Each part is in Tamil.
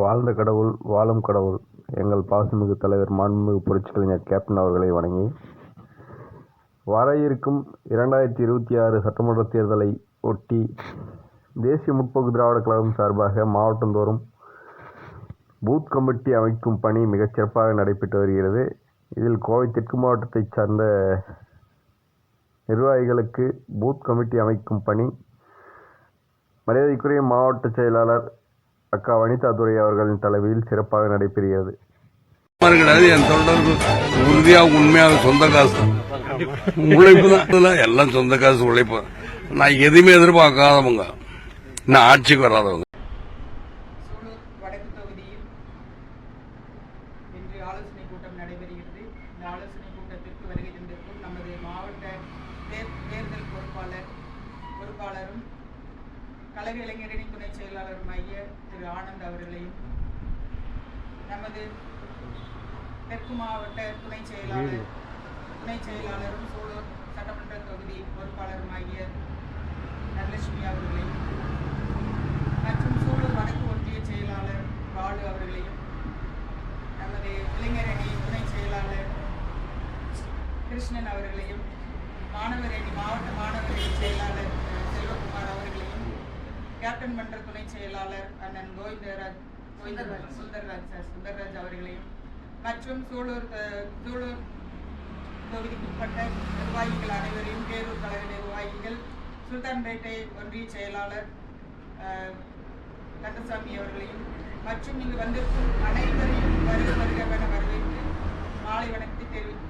வாழ்ந்த கடவுள் வாழும் கடவுள். எங்கள் பாசமிகு தலைவர் மாண்புமிகு புரட்சி கலைஞர் கேப்டன் அவர்களை வணங்கி வர இருக்கும் இரண்டாயிரத்தி இருபத்தி ஆறு சட்டமன்ற தேர்தலை ஒட்டி தேசிய முற்போக்கு திராவிட கழகம் சார்பாக மாவட்டந்தோறும் பூத் கமிட்டி அமைக்கும் பணி மிகச் சிறப்பாக நடைபெற்று வருகிறது. இதில் கோவை தெற்கு மாவட்டத்தைச் சார்ந்த நிர்வாகிகளுக்கு பூத் கமிட்டி அமைக்கும் பணி மரியாதைக்குரிய மாவட்ட செயலாளர் அக்கா வனிதா துரை அவர்களின் தலைமையில் சிறப்பாக நடைபெறுகிறது. கிடையாது என் தொண்டர்கள் உறுதியா உண்மையாக சொந்த காசு. உழைப்பு தான். எல்லாம் சொந்த காசு உழைப்பு. நான் எதுவுமே எதிர்பார்க்காதவங்க. நான் ஆட்சிக்கு வராதவங்க. சூலூர் வடக்கு தொகுதியில் இன்று ஆலோசனை கூட்டம் நடைபெறுகிறது. இந்த ஆலோசனை கூட்டத்திற்கு வருகை தந்திருக்கும் நமது மாவட்ட தேர் தேர்தல் பொறுப்பாளர் பொறுப்பாளரும் கழக இளைஞரணி துணை செயலாளருமாகிய திரு ஆனந்த் அவர்களையும் நமது தெற்கு மாவட்ட துணை செயலாளர் துணை செயலாளரும் சூலூர் சட்டமன்ற தொகுதி பொறுப்பாளருமாகிய தனலட்சுமி அவர்களையும் மற்றும் சூலூர் வடக்கு ஒன்றிய செயலாளர் பாலு அவர்களையும் நமது இளைஞரணி துணை செயலாளர் கிருஷ்ணன் அவர்களையும் மாணவர் அணி மாவட்ட மாணவர் செயலாளர் செல்வகுமார் அவர்களையும் கேப்டன் மன்ற துணை செயலாளர் அண்ணன் கோவிந்தராஜ் கோவிந்தராஜ் சுந்தர்ராஜ். சார் சுந்தர்ராஜ் அவர்களையும் மற்றும் சூலூர் சூலூர் தொகுதிக்குட்பட்ட நிர்வாகிகள் அனைவரையும் பேரூர் கழக நிர்வாகிகள் சுல்தான்பேட்டை ஒன்றிய செயலாளர் கந்தசாமி அவர்களையும் மற்றும் இங்கு வந்திருக்கும் அனைவரையும் வருக வருகவென வரவேற்று மாலை வணக்கத்தை தெரிவித்துக்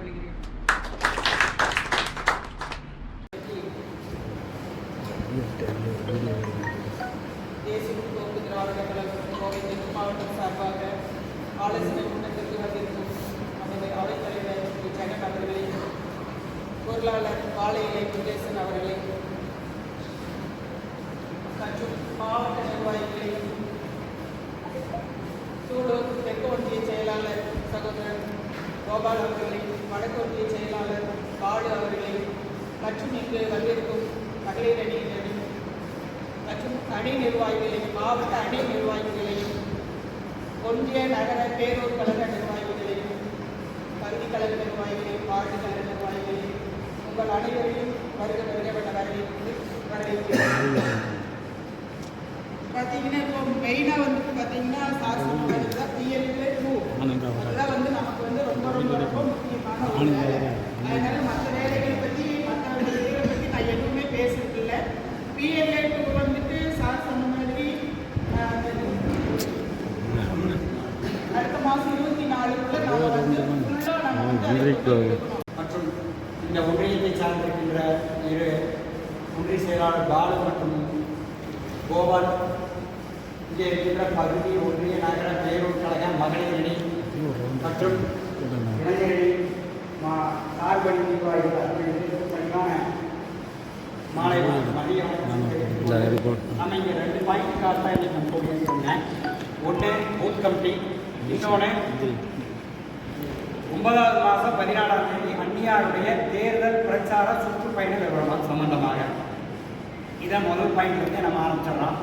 ஆலோசனை கூட்டத்திற்கு வந்திருக்கும் நம்முடைய அவைத்தலைவர் திரு ஜெகன் அவர்களை பொருளாளர் பாலையிலை முருகேசன் அவர்களை மற்றும் மாவட்ட நிர்வாகிகளை சூலூர் தெற்கு ஒன்றிய செயலாளர் சகோதரன் கோபால் அவர்களை வடக்கு ஒன்றிய செயலாளர் பாலு அவர்களை மற்றும் இங்கு வந்திருக்கும் மகளிர் அணியினரையும் மற்றும் அணி நிர்வாகிகளையும் மாவட்ட அணி நிர்வாகிகளையும் ஒன்றிய நகர பேரூர் கழக நிர்வாகிகளையும் பகுதி கழக நிர்வாகிகளையும் வார்டு கழக நிர்வாகிகளையும் உங்கள் அனைவரையும் வருக வருகப்பட்ட வரவேற்று வரவேற்கிறேன். பார்த்தீங்கன்னா இப்போ மெயினாக வந்துட்டு பார்த்தீங்கன்னா சார் சொன்னது தான் பிஎல்ஏ டூ அதெல்லாம் வந்து நமக்கு வந்து ரொம்ப ரொம்ப ரொம்ப முக்கியமான ஒரு வேலை அதனால மற்ற வேலைகள் பற்றி மற்ற வேலைகளை பற்றி நான் எதுவுமே பேசுறது இல்லை பிஎல்ஏ டூ வந்துட்டு சார் சொன்ன மாதிரி ஆஹ், அந்த அடுத்த மாதம் இருபத்தி நாலுக்குள்ள நம்ம வந்து ஃபுல்லாக நம்ம வந்து அதை கொண்டு வந்துருக்கணும். மற்றும் இந்த ஒன்றியத்தை சார்ந்திருக்கின்ற இரு ஒன்றிய செயலாளர் பாலு மற்றும் கோபால் இங்கே இருக்கின்ற பகுதி ஒன்றிய நகர பேரூர் கழக மகளிர் அணி மற்றும் இளைஞரணி மா சார்பணி நிர்வாகிகள் அனைவருக்கும் பணிவான மாலை வணக்கம், மதிய வணக்கம். நம்ம இங்கே ரெண்டு பாயிண்ட் கார்டாக இன்னைக்கு நம்ம சொல்லியிருக்கோங்க ஒன்று பூத் கமிட்டி இன்னொன்று ஒன்பதாவது மாதம் பதினாலாம் தேதி அந்நியாருடைய தேர்தல் பிரச்சார சுற்றுப்பயண விவரம் சம்பந்தமாக. இதை முதல் பாயிண்ட் வந்து நம்ம ஆரம்பிச்சிடலாம்.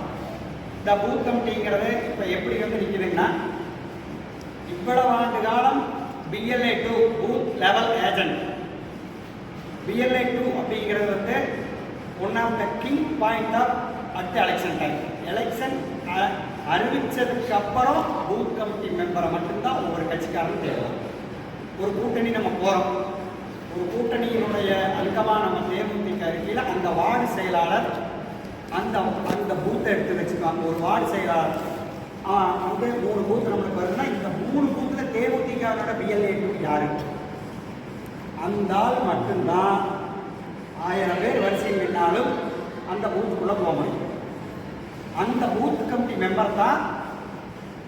இந்த பூத் கமிட்டிங்கிறது இப்போ எப்படி வந்து நிற்குதுன்னா இவ்வளவு ஆண்டு காலம் BLA two booth level agent BLA two அப்படிங்கிறது வந்து one of the king point of at election time election அறிவிச்சதுக்கு அப்புறம் பூத் கமிட்டி மெம்பரை மட்டும்தான் ஒவ்வொரு கட்சிக்காரனும் தேவை. ஒரு கூட்டணி நம்ம போகிறோம் ஒரு கூட்டணியினுடைய அங்கமாக நம்ம தேமுதிக இருக்கையில் அந்த வார்டு செயலாளர் அந்த அந்த பூத்தை எடுத்து வச்சுக்குவாங்க ஒரு வார்டு செயலாளர். வந்து மூணு பூத்து நம்மளுக்கு வருதுன்னா இந்த மூணு பூத்தில் தேமுதிகவோட பிஎல்ஏ யாரு? அந்த ஆள் மட்டும்தான். ஆயிரம் பேர் வரிசையில் நின்னாலும் அந்த பூத்துக்குள்ளே போக முடியும். அந்த பூத் கமிட்டி மெம்பர் தான்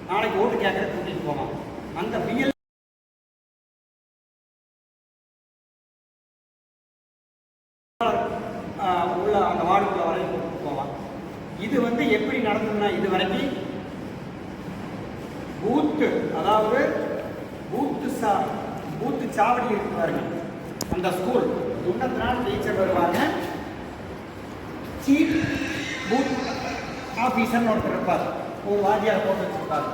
நாளைக்கு ஓட்டு கேட்கற கூட்டிகிட்டு போவான். அந்த பிஎல் உள்ள அந்த வார்டுக்குள்ள வரையும் கூட்டிட்டு போவான். இது வந்து எப்படி நடந்ததுன்னா இது வரைக்கும் பூத்து அதாவது பூத்து சா பூத்து சாவடி இருக்கு அந்த ஸ்கூல் முன்னத்து நாள் டீச்சர் வருவாங்க. சீஃப் பூத் ஆஃபீஸர்னு ஒருத்தர் இருப்பார். ஒரு வாத்தியார் போட்டு வச்சிருப்பார்.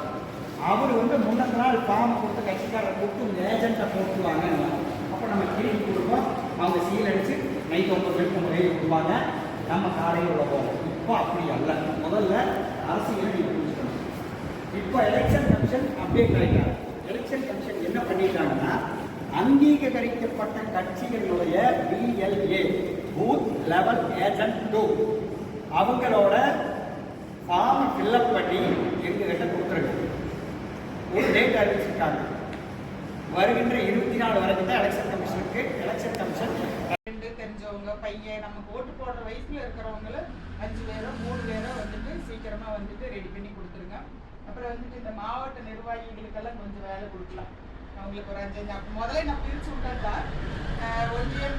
அவர் வந்து முன்னத்து நாள் ஃபார்ம் கொடுத்து கட்சிக்காரரை கூப்பிட்டு உங்கள் ஏஜென்ட்டை போட்டுருவாங்க அப்போ நம்ம திருப்பி கொடுப்போம். அவங்க சீல் அடித்து நைட் ஒன்பது மணிக்கு நம்ம கையில் கொடுப்பாங்க நம்ம காலையில் உள்ள இப்போ அப்படி அல்ல. முதல்ல அரசியல் புரிஞ்சுக்கணும். இப்போ எலெக்ஷன் கமிஷன் அப்படியே கிடைக்காது எலெக்ஷன் கமிஷன் என்ன பண்ணிட்டாங்கன்னா அங்கீகரிக்கப்பட்ட கட்சிகளுடைய BLA booth level agent two அவங்களோட ஃபார்ம் ஃபில்லப் பண்ணி எங்ககிட்ட கொடுத்துருங்க. ஒரு டேட் அறிவிச்சிருக்காங்க வருகின்ற இருபத்தி நாலு வரைக்கும் தான் எலெக்ஷன் கமிஷனுக்கு எலெக்ஷன் கமிஷன் ரெண்டு தெரிஞ்சவங்க பையன் நம்ம ஓட்டு போடுற வயசுல இருக்கிறவங்கள அஞ்சு பேரோ மூணு பேரோ வந்துட்டு சீக்கிரமா வந்துட்டு ரெடி பண்ணி கொடுத்துருங்க. அப்புறம் வந்துட்டு இந்த மாவட்ட நிர்வாகிகளுக்கெல்லாம் கொஞ்சம் வேலை கொடுக்கலாம். அவங்களுக்கு ஒரு அஞ்சு அஞ்சு. முதல்ல நான் பிரிச்சு விட்டா ஒன்றியம்